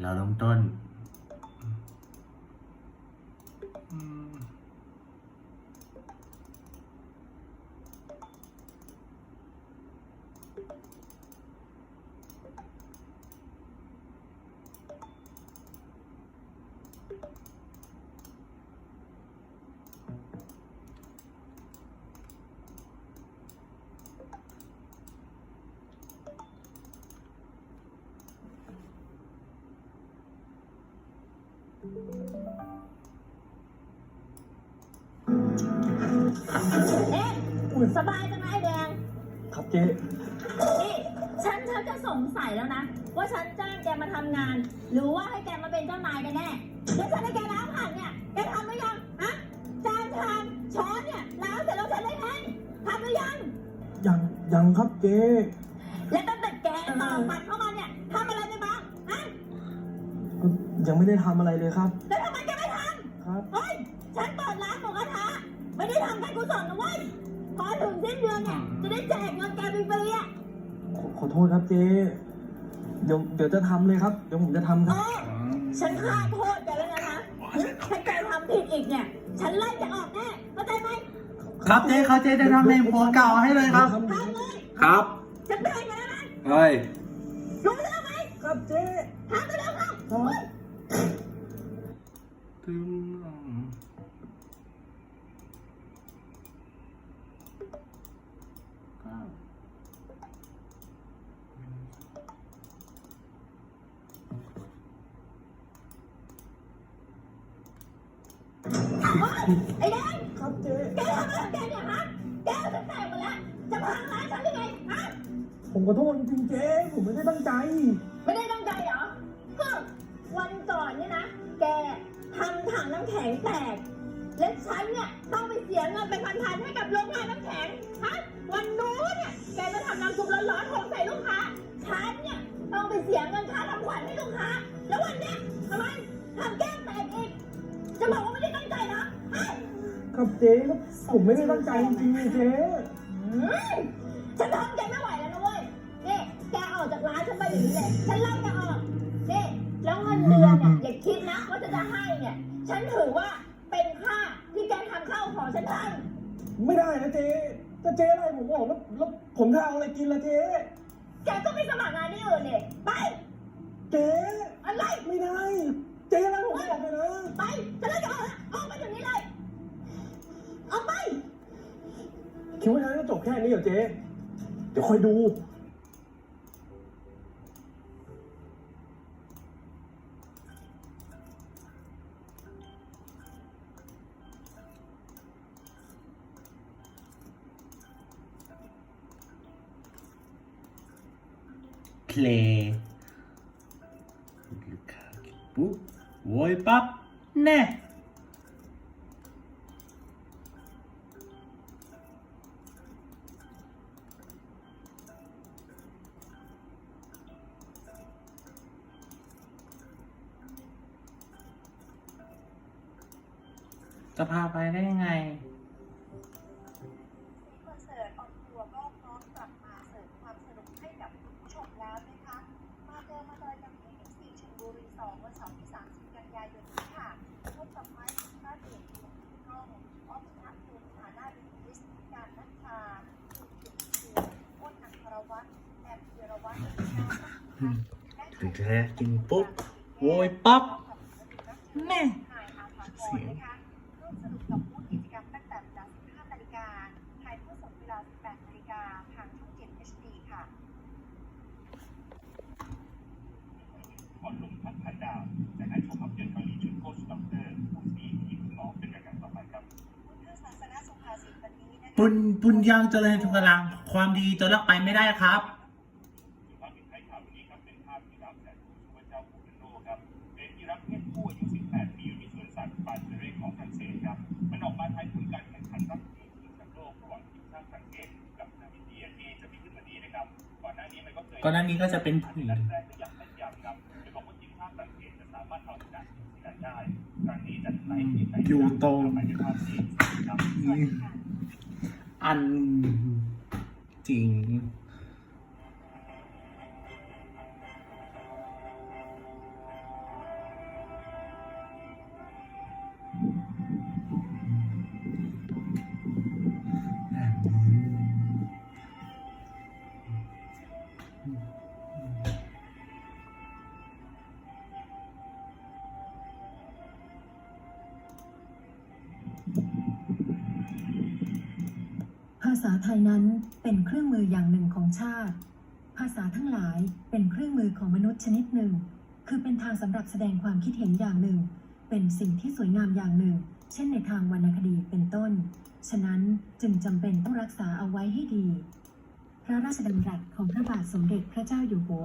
เราเริ่มต้น เอ๊ะสบายจังนะไอ้แดง ครับเจ๊นี่ฉันฉันจะสงสัยแล้วนะ ว่าฉันจ้างแกมาทำงาน หรือว่าให้แกมาเป็นเจ้านายกันแน่เดี๋ยวฉันให้แกล้างผักเนี่ยแกทำหรือยังฮะจานชามช้อนเนี่ยล้างเสร็จแล้วฉันได้เองทำหรือยัง ยังยังครับเจ๊ และตั้งแต่แกตอกบัตรเข้ามา ยังไม่ได้ทำอะไรเลยครับ แล้วทำไมแกไม่ทครับำเฮ้ย ฉันเปิดร้านหมูกระทะไม่ได้ทำการกุศลนะเว้ยพอถึงสิ้นเดือนเนี่ยจะได้แจกเงินแกฟรีๆอะขอขอโทษครับเจ๊เดี๋ยวเดี๋ยวจะทำเลยครับ เดี๋ยวผมจะทำคเอรับ อฉันฆ่าโทษแกแล้วนะถ้าแกทำผิดอีกเนี่ย ฉันไล่แกออกแน่เข้าใจไหมครับเจ๊ครับเจ๊จะทำในหัวเก่าให้เลยครับ ทำเลย ครับ ฉันเตือนแกแล้วนะเฮ้ย รู้เรื่องไหมครับเจ๊ทำไปแล้วเข้า ครับ ตึมเก้า ไอ้แดงครับเจ๊แกทำอะไรของแกเนี่ยฮะแกเอาฉันแตกหมดแล้วจะพังร้านฉันหรือไงฮะผมขอโทษจริงๆเจ๊ผมไม่ได้ตั้งใจ ไม่ได้ตั้งใจเหรอฮึวันก่อนเนี่ยนะ แกทำถังน้ำแข็งแตก และฉันเนี่ยต้องไปเสียเงินเป็นพันๆให้กับโรงงานน้ำแข็งฮะวันนู้นเนี่ยแกจะทำน้ำซุปร้อนๆหกใส่ลูกค้าฉันเนี่ยต้องไปเสียเงินค่าทำขวัญให้ลูกค้าแล้ววันเนี้ยทำไมทำแก้ม ครับเจ๊ผมไม่ได้ตั้งใจจริงๆเจ๊อืมฉันทนแกไม่ไหวแล้วนะเว้ยนี่แกออกจากร้านฉันไปอย่างนี้เลยฉันไล่แกออกนี่แล้วเงินเดือนเนี่ยอย่าคิดนะว่าจะจะให้เนี่ย ฉันถือว่าเป็นค่าที่แกทำข้าวของฉันทไม่ได้นะเจ๊จะเจ๊อะไรผมบอกแล้วแล้วผมจะเอาอะไรกินล่ะเจ๊ำแกก็ไปสมัครงานที่อื่นเนี่ยไปเจ๊อะไรไม่ได้ ค่นี้เหรอเจ๊ เดี๋ยวคอยดูเพลย์ลูกค้ากินปุ๊บโวยปั๊บแน่ จะพาไปได้ยังไงคอนเสิร์ตออนทัวร์ก็พร้อมกลับมาเสริมความสนุกให้กับคุณผู้ชมแล้วนะคะ มาเจอมาเจอกันที่14ชลบุรี2วันเสาร์ที่ 30 กันยายนนี้ค่ะพบกับไม้พิฆาตเดชของกล้องออฟนัทภูมิฐานาบิลิสการนัชชาคุณกิตติอ้นอัครวัตรแอมเจรวัตรถึงจะกินปุ๊บโวยปั๊บแม่เสียง ลา 18นาฬิกาทางช่อง7 HD ค่ะก่อนลงพักผ่านดาวจากนั้นชมภาพยนตร์เกาหลีชุดโคชด็อกเตอร์ผู้สีที่คุณหมอเป็นรายการต่อไปครับพุทธศาสนสุภาษิตวันนี้นะคะปุญปุญยังเจริญทุกกำลัง ความดีจะลักไปไม่ได้ครับสุภาพปิดท้ายข่าววันนี้ครับเป็นภาพที่รับแสนผู้ช่วยเจ้าปูเปนโนครับเป็นที่รักเพศผู้อายุ 18 ปีอยู่ในสวนสัตว์ปานเซเรของฝรั่งเศสครับมันออกมาทายผล ก่อนหน้านี้ก็จะเป็นผืนอยู่ตรงอันจริง ภาษาไทยนั้นเป็นเครื่องมืออย่างหนึ่งของชาติ ภาษาทั้งหลายเป็นเครื่องมือของมนุษย์ชนิดหนึ่ง คือเป็นทางสำหรับแสดงความคิดเห็นอย่างหนึ่ง เป็นสิ่งที่สวยงามอย่างหนึ่ง เช่นในทางวรรณคดีเป็นต้น ฉะนั้นจึงจำเป็นต้องรักษาเอาไว้ให้ดี ระราชดำรัสของพระบาทสมเด็จพระเจ้าอยู่หัว